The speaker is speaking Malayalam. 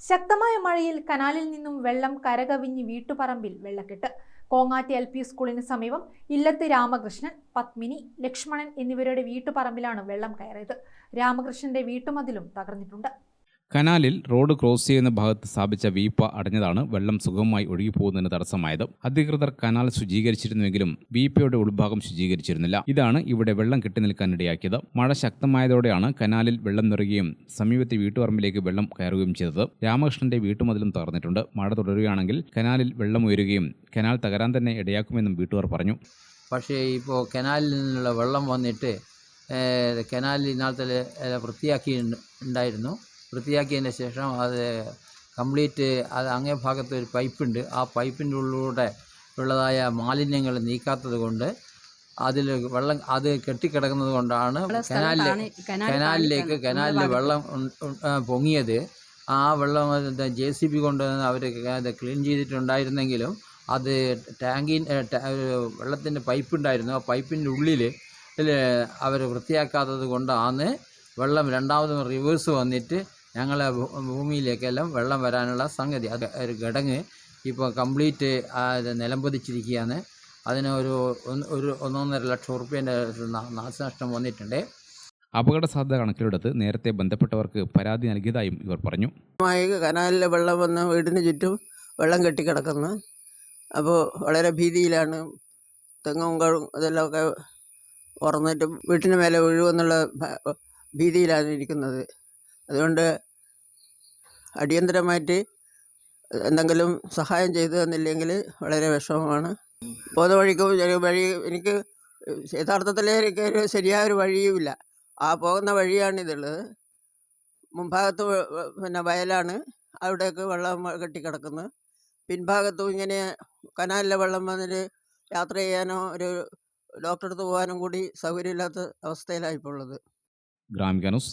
ശക്തമായ മഴയിൽ കനാലിൽ നിന്നും വെള്ളം കരകവിഞ്ഞ് വീട്ടുപറമ്പിൽ വെള്ളക്കെട്ട്. കോങ്ങാട്ടി എൽ പി സ്കൂളിന് സമീപം ഇല്ലത്ത് രാമകൃഷ്ണൻ പത്മിനി ലക്ഷ്മണൻ എന്നിവരുടെ വീട്ടുപറമ്പിലാണ് വെള്ളം കയറിയത്. രാമകൃഷ്ണന്റെ വീട്ടുമതിലും തകർന്നിട്ടുണ്ട്. കനാലിൽ റോഡ് ക്രോസ് ചെയ്യുന്ന ഭാഗത്ത് സ്ഥാപിച്ച വീപ്പ അടഞ്ഞതാണ് വെള്ളം സുഗമമായി ഒഴുകിപ്പോകുന്നതിന് തടസ്സമായത്. അധികൃതർ കനാൽ ശുചീകരിച്ചിരുന്നുവെങ്കിലും വീപ്പയുടെ ഉൾഭാഗം ശുചീകരിച്ചിരുന്നില്ല. ഇതാണ് ഇവിടെ വെള്ളം കെട്ടിനിൽക്കാൻ ഇടയാക്കിയത്. മഴ ശക്തമായതോടെയാണ് കനാലിൽ വെള്ളം നിറയുകയും സമീപത്തെ വീട്ടുപറമ്പിലേക്ക് വെള്ളം കയറുകയും ചെയ്തത്. രാമകൃഷ്ണന്റെ വീട്ടുമതിലും തകർന്നിട്ടുണ്ട്. മഴ തുടരുകയാണെങ്കിൽ കനാലിൽ വെള്ളം ഉയരുകയും കനാൽ തകരാൻ തന്നെ ഇടയാക്കുമെന്നും വീട്ടുകാർ പറഞ്ഞു. പക്ഷേ ഇപ്പോൾ കനാലിൽ നിന്നുള്ള വെള്ളം വന്നിട്ട് കനാലിൽ ഇന്നാളത്തെ വൃത്തിയാക്കി ഉണ്ടായിരുന്നു. വൃത്തിയാക്കിയതിന് ശേഷം അത് കംപ്ലീറ്റ് അത് അങ്ങേ ഭാഗത്ത് ഒരു പൈപ്പുണ്ട്. ആ പൈപ്പിന്റെ ഉള്ളിലൂടെ ഉള്ളതായ മാലിന്യങ്ങൾ നീക്കാത്തത് കൊണ്ട് അതിൽ വെള്ളം അത് കെട്ടിക്കിടക്കുന്നത് കൊണ്ടാണ് കനാലിലെ കനാലിലേക്ക് കനാലിൽ വെള്ളം പൊങ്ങിയത്. ആ വെള്ളം ജെ സി ബി കൊണ്ട് അവർ അത് ക്ലീൻ ചെയ്തിട്ടുണ്ടായിരുന്നെങ്കിലും അത് ടാങ്കിൻ വെള്ളത്തിന്റെ പൈപ്പ് ഉണ്ടായിരുന്നു ആ പൈപ്പിന്റെ ഉള്ളിൽ അവർ വൃത്തിയാക്കാത്തത് കൊണ്ടാണ് വെള്ളം രണ്ടാമതും റിവേഴ്സ് വന്നിട്ട് ഞങ്ങളെ ഭൂ- ഭൂമിയിലേക്കെല്ലാം വെള്ളം വരാനുള്ള സംഗതി. അത് ഒരു ഘടങ്ങ് ഇപ്പോൾ കംപ്ലീറ്റ് നിലംപതിച്ചിരിക്കുകയാണ്. അതിന് ഒരു ഒന്ന്- ഒരു ഒന്നൊന്നര ലക്ഷം ഉറുപ്പ്യന്റെ നാശനഷ്ടം വന്നിട്ടുണ്ട്. അപകട സാധ്യത കണക്കിലെടുത്ത് നേരത്തെ ബന്ധപ്പെട്ടവർക്ക് പരാതി നൽകിയതായും ഇവർ പറഞ്ഞു. മായി കനാലിലെ വെള്ളം വന്ന് വീടിന് ചുറ്റും വെള്ളം കെട്ടിക്കിടക്കുന്നു. അപ്പോൾ വളരെ ഭീതിയിലാണ്. തെങ്ങും കഴും ഇതെല്ലാമൊക്കെ ഉറന്നിട്ട് വീട്ടിന് മേലെ ഒഴിവെന്നുള്ള ഭീതിയിലാണ് ഇരിക്കുന്നത്. അതുകൊണ്ട് അടിയന്തരമായിട്ട് എന്തെങ്കിലും സഹായം ചെയ്തു തന്നില്ലെങ്കിൽ വളരെ വിഷമമാണ്. പോകുന്ന വഴിക്ക് ചെറിയ വഴി എനിക്ക് യഥാർത്ഥത്തിൽ എനിക്ക് ഒരു ശരിയായ ഒരു വഴിയുമില്ല. ആ പോകുന്ന വഴിയാണിതുള്ളത്. മുൻഭാഗത്ത് പിന്നെ വയലാണ്. അവിടേക്ക് വെള്ളം കെട്ടിക്കിടക്കുന്നത് കെട്ടിക്കിടക്കുന്നു. പിൻഭാഗത്തും ഇങ്ങനെ കനാലിലെ വെള്ളം വന്നിട്ട് യാത്ര ചെയ്യാനോ ഒരു ഡോക്ടറെ അടുത്ത് പോകാനും കൂടി സൗകര്യമില്ലാത്ത അവസ്ഥയിലായിപ്പോൾ ഉള്ളത് ഗ്രാമിക ന്യൂസ്